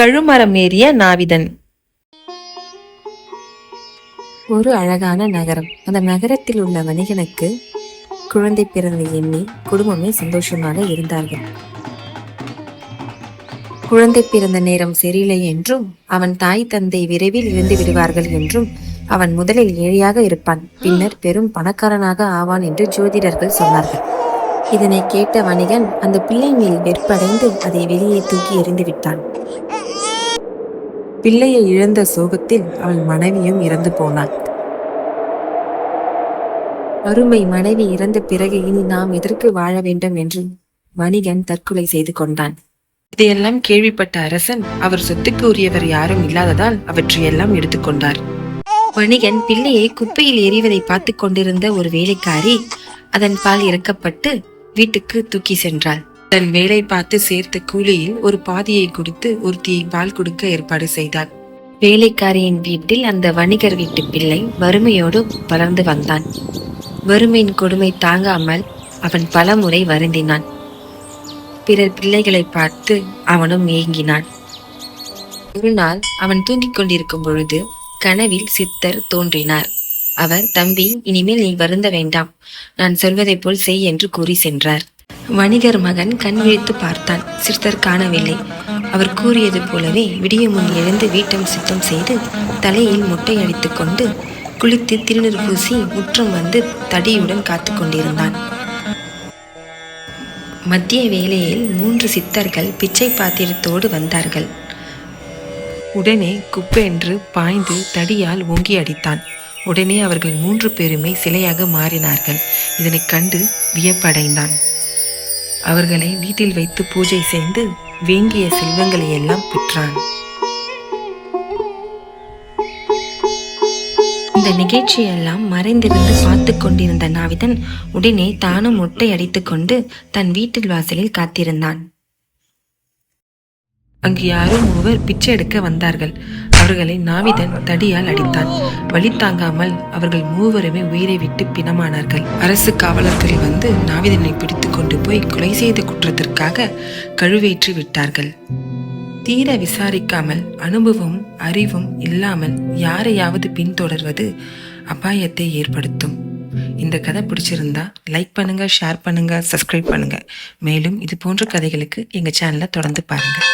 கழுமரம் ஏறிய நாவிதன். ஒரு அழகான நகரம். அந்த நகரத்தில் உள்ள வணிகனுக்கு குழந்தை பிறந்த எண்ணி குடும்பமே சந்தோஷமாக இருந்தார்கள். குழந்தை பிறந்த நேரம் சரியில்லை என்றும் அவன் தாய் தந்தை விரைவில் இருந்து விடுவார்கள் என்றும் அவன் முதலில் ஏழையாக இருப்பான். பின்னர் பெரும் பணக்காரனாக ஆவான் என்று ஜோதிடர்கள் சொன்னார்கள். இதனை கேட்ட வணிகன் அந்த பிள்ளை மேல் வெற்படைந்து அதை வெளியே தூக்கி எறிந்து விட்டான். பிள்ளையை இழந்த சோகத்தில் அவள் மனைவியும் இறந்து போனாள். அருமை மனைவி இறந்த பிறகு இனி நாம் எதற்கு வாழ வேண்டும் என்று வணிகன் தற்கொலை செய்து கொண்டான். இதையெல்லாம் கேள்விப்பட்ட அரசன் அவர் சொத்துக்கு உரியவர் யாரும் இல்லாததால் அவற்றையெல்லாம் எடுத்துக்கொண்டார் வணிகன் பிள்ளையை குப்பையில் எறிவதை பார்த்து கொண்டிருந்த ஒரு வேலைக்காரி அதன் பால் இறக்கப்பட்டு வீட்டுக்கு தூக்கி சென்றாள். தன் வேலை பார்த்து சேர்த்த கூலியில் ஒரு பாதியை கொடுத்து ஒருத்தியை பால் கொடுக்க ஏற்பாடு செய்தார். வேலைக்காரியின் வீட்டில் அந்த வணிகர் வீட்டு பிள்ளை வறுமையோடு வளர்ந்து வந்தான். வறுமையின் கொடுமை தாங்காமல் அவன் பல முறை வருந்தினான். பிறர் பிள்ளைகளை பார்த்து அவனும் ஏங்கினான். ஒரு நாள் அவன் தூங்கிக் கொண்டிருக்கும் பொழுது கனவில் சித்தர் தோன்றினார். அவர் தம்பி இனிமேல் நீ வருந்த வேண்டாம். நான் சொல்வதைப் போல் செய் என்று கூறி சென்றார். வணிகர் மகன் கண் விழித்து பார்த்தான். சிறுத்தர் காணவில்லை. அவர் கூறியது போலவே விடிய முன் எழுந்து வீட்டம் சுத்தம் செய்து தலையில் முட்டை அடித்து கொண்டு குளித்து திருநீர் பூசி முற்றம் வந்து தடியுடன் காத்து கொண்டிருந்தான். மத்திய வேளையில் மூன்று சித்தர்கள் பிச்சை பாத்திரத்தோடு வந்தார்கள். உடனே குப்பென்று பாய்ந்து தடியால் ஓங்கி அடித்தான். உடனே அவர்கள் மூன்று பேருமே சிலையாக மாறினார்கள். இதனைக் கண்டு வியப்படைந்தான். அவர்களை வீட்டில் வைத்து பூஜை செய்து வேண்டிய செல்வங்களை எல்லாம் பெற்றான். இந்த நிகழ்ச்சியெல்லாம் மறைந்திருந்து பார்த்து கொண்டிருந்த நாவிதன் உடனே தானும் முட்டை அடித்துக்கொண்டு தன் வீட்டில் வாசலில் காத்திருந்தான். அங்கு யாரோ மூவர் பிச்சை எடுக்க வந்தார்கள். அவர்களை நாவிதன் தடியால் அடித்தான். வழி தாங்காமல் அவர்கள் மூவருமே உயிரை விட்டு பிணமானார்கள். அரசு காவலர்கள் வந்து நாவிதனை பிடித்து கொண்டு போய் கொலை செய்த குற்றத்திற்காக கழுவேற்றி விட்டார்கள். தீர விசாரிக்காமல் அனுபவம் அறிவும் இல்லாமல் யாரையாவது பின்தொடர்வது அபாயத்தை ஏற்படுத்தும். இந்த கதை பிடிச்சிருந்தா லைக் பண்ணுங்க ஷேர் பண்ணுங்க சப்ஸ்கிரைப் பண்ணுங்க. மேலும் இது போன்ற கதைகளுக்கு எங்க சேனலை தொடர்ந்து பாருங்கள்